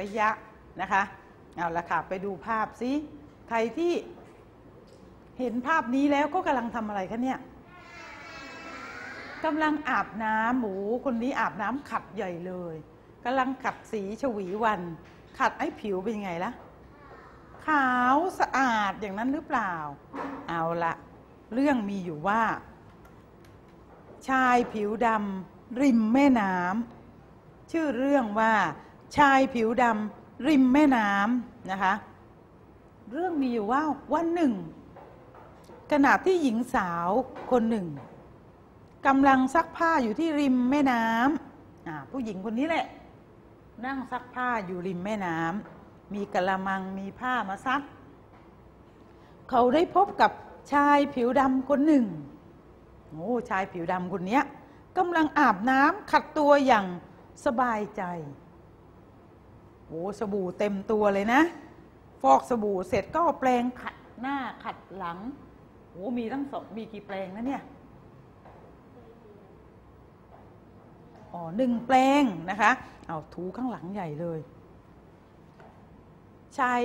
ระยะนะคะเอาละค่ะไปดูภาพสิใครที่เห็นภาพนี้แล้วก็กำลังทำอะไรคะเนี่ยกำลังอาบน้ำหมูคนนี้อาบน้ำขัดใหญ่เลยกำลังขัดสีฉวีวัน ขัดให้ผิวเป็นยังไงล่ะขาวสะอาดอย่างนั้นหรือเปล่า เอาละเรื่องมีอยู่ว่า ชายผิวดำริมแม่น้ำชื่อเรื่องว่า ชายผิวดำริมแม่น้ำนะคะ เรื่องมีอยู่ว่าวันหนึ่ง ขณะที่หญิงสาวคนหนึ่งกำลังซักผ้าอยู่ที่ริมแม่น้ำผู้หญิงคนนี้แหละ นั่งซักผ้าอยู่ริมแม่น้ำมีกระมังมีผ้ามาซัก เขาได้พบกับชายผิวดำคนหนึ่งโอ้ชายผิวดำคนนี้กำลังอาบน้ำขัดตัวอย่างสบายใจ โอ้สบู่เต็มตัวเลยนะ ฟอกสบู่เสร็จก็เอาแปรงขัดหน้าขัดหลังโอ้มีทั้งสองมีกี่แปรงนะเนี่ยอ๋อหนึ่งแปลงนะคะเอาถูข้างหลังใหญ่เลยชาย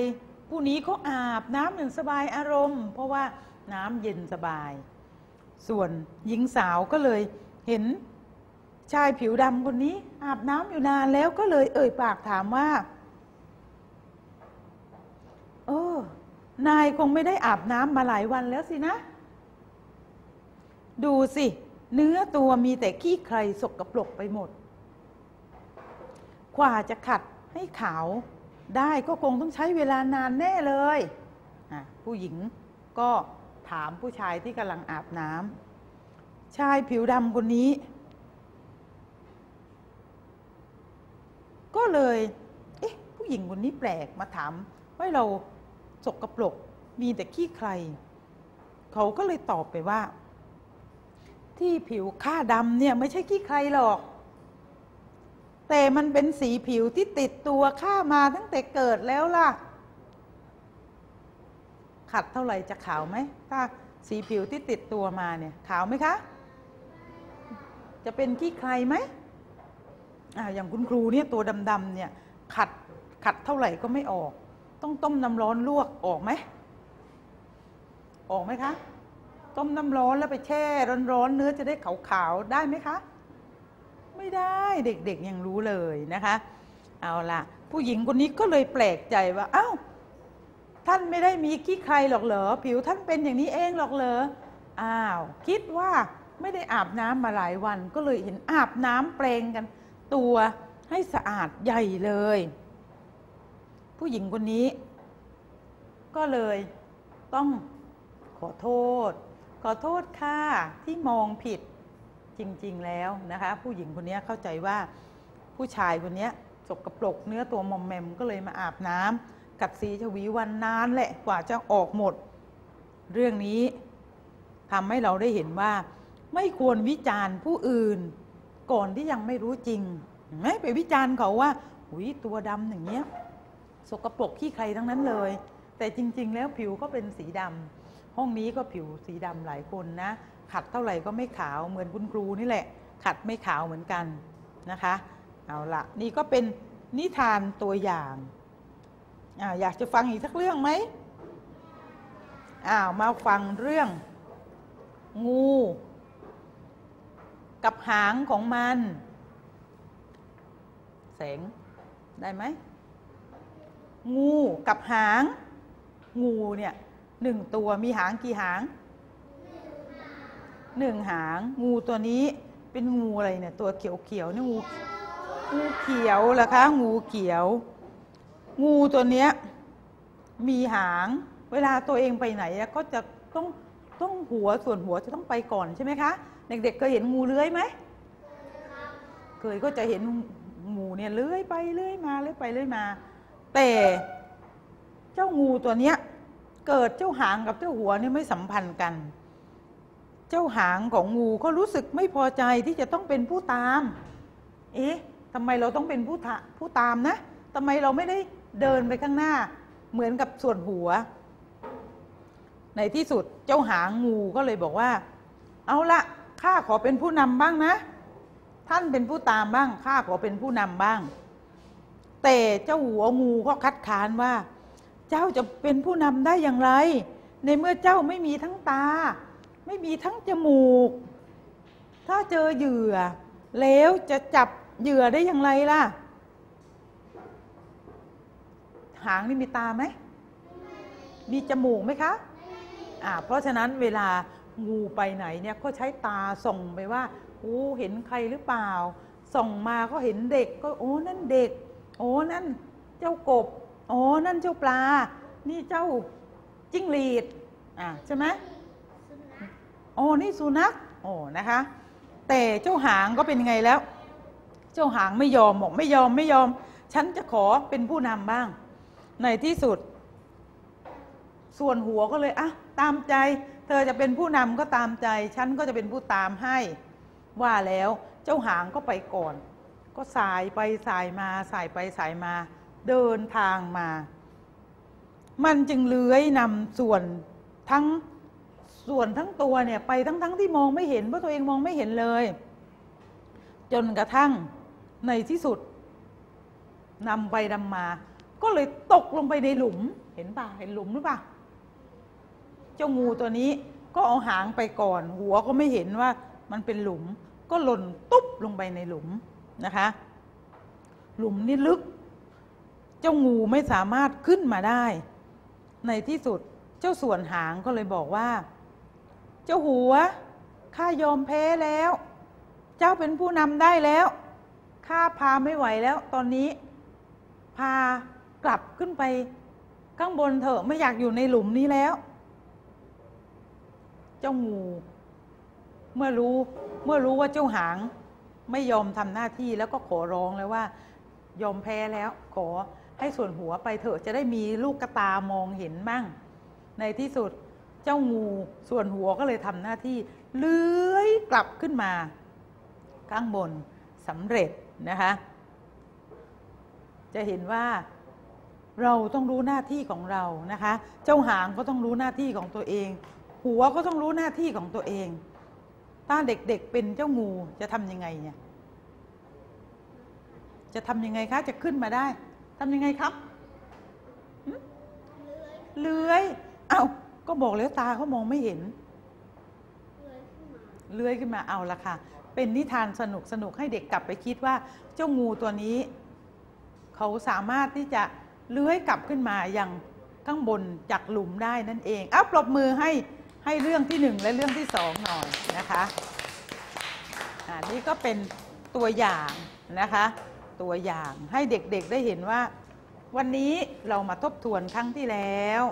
ผู้นี้เขาอาบน้ำอย่างสบายอารมณ์ เพราะว่าน้ำเย็นสบาย ส่วนหญิงสาวก็เลยเห็นชายผิวดำคนนี้ อาบน้ำอยู่นานแล้วก็เลยเอ่ยปากถามว่า เออ นายคงไม่ได้อาบน้ำมาหลายวันแล้วสินะ ดูสิ เนื้อตัวมีแต่ขี้ใครสกรปรกไปหมด กว่าจะขัดให้ขาวได้ก็คงต้องใช้เวลานานแน่เลย ผู้หญิงก็ถามผู้ชายที่กำลังอาบน้ำชายผิวดำคนนี้ ก็เลย เอ๊ะ ผู้หญิงคนนี้แปลกมาถามว่าเรา สกรปรกมีแต่ขี้ใคร เขาก็เลยตอบไปว่า ที่ผิวข้าดำเนี่ยไม่ใช่ขี้ใครหรอก แต่มันเป็นสีผิวที่ติดตัวข้ามาตั้งแต่เกิดแล้วล่ะ ขัดเท่าไหร่จะขาวไหม ถ้าสีผิวที่ติดตัวมาเนี่ยขาวไหมคะ จะเป็นขี้ใครไหมอ่าอย่างคุณครูเนี่ยตัวดำๆเนี่ยขัดขัดเท่าไหร่ก็ไม่ออก ต้องต้มน้ำร้อนลวกออกไหม ออกไหมคะ ต้มน้ำร้อนแล้วไปแช่ร้อนๆเนื้อจะได้ขาวๆได้ไหมคะ ไม่ได้เด็กๆยังรู้เลยนะคะ เอาละผู้หญิงคนนี้ก็เลยแปลกใจว่าเอ้าท่านไม่ได้มีขี้ใครหรอกเหรอ ผิวท่านเป็นอย่างนี้เองหรอกเหรออ้าว คิดว่าไม่ได้อาบน้ำมาหลายวันก็เลยเห็นอาบน้ำแปลงกัน ตัวให้สะอาดใหญ่เลย ผู้หญิงคนนี้ ก็เลยต้องขอโทษ ขอโทษค่ะที่มองผิดจริง ๆ แล้วนะคะ ผู้หญิงคนนี้เข้าใจว่าผู้ชายคนนี้สกปรกเนื้อตัวมอมแมมก็เลยมาอาบน้ำกัดสีชวีวันนานแหละกว่าจะออกหมด เรื่องนี้ทำให้เราได้เห็นว่า ไม่ควรวิจารณ์ผู้อื่น ก่อนที่ยังไม่รู้จริงไม่ไปวิจารณ์เขาว่าหุยตัวดำอย่างเงี้ย สกปรกขี้ใครทั้งนั้นเลย แต่จริง ๆ แล้วผิวก็เป็นสีดำห้องนี้ก็ผิวสีดำหลายคนนะ ขัดเท่าไหร่ก็ไม่ขาวเหมือนคุณครูนี่แหละ ขัดไม่ขาวเหมือนกันนะคะ เอาละนี่ก็เป็นนิทานตัวอย่างอาอยากจะฟังอีกสักเรื่องไหมอ้าวมาฟังเรื่อง งู กับหางของมัน แสงได้ไหม งูกับหาง งูเนี่ยหนึ่งตัวมีหางกี่หางหนึ่งหาง งูตัวนี้เป็นงูอะไรเนี่ยตัวเขียวๆเนี่งูงูเขียวเหรอคะงูเขียว งูตัวเนี้ยมีหาง เวลาตัวเองไปไหนก็จะต้องต้องหัวส่วนหัวจะต้องไปก่อนใช่ไหมคะ เด็กๆเคยเห็นงูเลื้อยไหมเคยก็จะเห็นงูเนี่ยเลื้อยไปเลื้อยมาเลื้อยไปเลื้อยมา แต่เจ้างูตัวเนี้ยเกิดเจ้าหางกับเจ้าหัวนี่ไม่สัมพันธ์กัน เจ้าหางของงูก็รู้สึกไม่พอใจที่จะต้องเป็นผู้ตาม เอ๊ะทำไมเราต้องเป็นผู้ทะผู้ตามนะทำไมเราไม่ได้เดินไปข้างหน้า เหมือนกับส่วนหัว ในที่สุดเจ้าหางงูก็เลยบอกว่า เอาละข้าขอเป็นผู้นำบ้างนะ ท่านเป็นผู้ตามบ้างข้าขอเป็นผู้นำบ้าง แต่เจ้าหัวงูก็คัดค้านว่า เจ้าจะเป็นผู้นำได้อย่างไร ในเมื่อเจ้าไม่มีทั้งตา ไม่มีทั้งจมูก ถ้าเจอเหยื่อ แล้วจะจับเหยื่อได้อย่างไรล่ะ หางนี่มีตาไหม มีจมูกไหมคะอ่าเพราะฉะนั้นเวลางูไปไหนเนี่ยก็ใช้ตาส่องไปว่าโอ้เห็นใครหรือเปล่า ส่องมาก็เห็นเด็กก็โอ้นั่นเด็ก โอ้นั่นเจ้ากบโอ้นั่นเจ้าปลา นี่เจ้าจิ้งหรีดอ่าใช่ไหมโอ้นี่สุนัขโอ้นะคะ แต่เจ้าหางก็เป็นยังไงแล้ว เจ้าหางไม่ยอมบอกไม่ยอมไม่ยอม ฉันจะขอเป็นผู้นำบ้าง ในที่สุด ส่วนหัวก็เลยอะตามใจ เธอจะเป็นผู้นำก็ตามใจ ฉันก็จะเป็นผู้ตามให้ ว่าแล้วเจ้าหางก็ไปก่อน ก็สายไปสายมาสายไปสายมา เดินทางมา มันจึงเลื้อยนำส่วนทั้งส่วนทั้งตัวเนี่ยไปทั้งทั้งที่มองไม่เห็นเพราะตัวเองมองไม่เห็นเลย จนกระทั่งในที่สุดนำไปนำมา ก็เลยตกลงไปในหลุมเห็นป่ะเห็นหลุมหรือเปล่าเจ้างูตัวนี้ก็เอาหางไปก่อน หัวก็ไม่เห็นว่ามันเป็นหลุม ก็หล่นตุ๊บลงไปในหลุม นะคะ หลุมนี่ลึก เจ้างูไม่สามารถขึ้นมาได้ ในที่สุดเจ้าส่วนหางก็เลยบอกว่า เจ้าหัวข้ายอมแพ้แล้ว เจ้าเป็นผู้นำได้แล้วข้าพาไม่ไหวแล้ว ตอนนี้ พากลับขึ้นไปข้างบนเถอะไม่อยากอยู่ในหลุมนี้แล้ว เจ้างู เมื่อรู้เมื่อรู้ว่าเจ้าหาง ไม่ยอมทำหน้าที่แล้วก็ขอร้องเลยว่า ยอมแพ้แล้วขอให้ส่วนหัวไปเถอะจะได้มีลูกกระตามองเห็นบ้าง ในที่สุดเจ้างูส่วนหัวก็เลยทำหน้าที่เลื้อยกลับขึ้นมา ข้างบนสำเร็จนะคะ จะเห็นว่าเราต้องรู้หน้าที่ของเรานะคะ เจ้าหางก็ต้องรู้หน้าที่ของตัวเอง หัวก็ต้องรู้หน้าที่ของตัวเอง ถ้าเด็กๆเป็นเจ้างูจะทำยังไงเนี่ย จะทำยังไงคะ จะขึ้นมาได้ทำยังไงครับเลื้อย เอา้าก็บอกแล้วตาเขามองไม่เห็น เลื้อยขึ้นมาเอาละค่ะ เป็นนิทานสนุกสนุกให้เด็กกลับไปคิดว่า เจ้างูตัวนี้ เขาสามารถที่จะเลื้อยกลับขึ้นมาอย่างข้างบนจากหลุมได้นั่นเอง เอ้าปรบมือให้ ให้เรื่องที่หนึ่งและเรื่องที่สองหน่อยนะคะอ่านี่ก็เป็นตัวอย่างนะคะ ตัวอย่างให้เด็กๆได้เห็นว่า วันนี้เรามาทบทวนครั้งที่แล้ว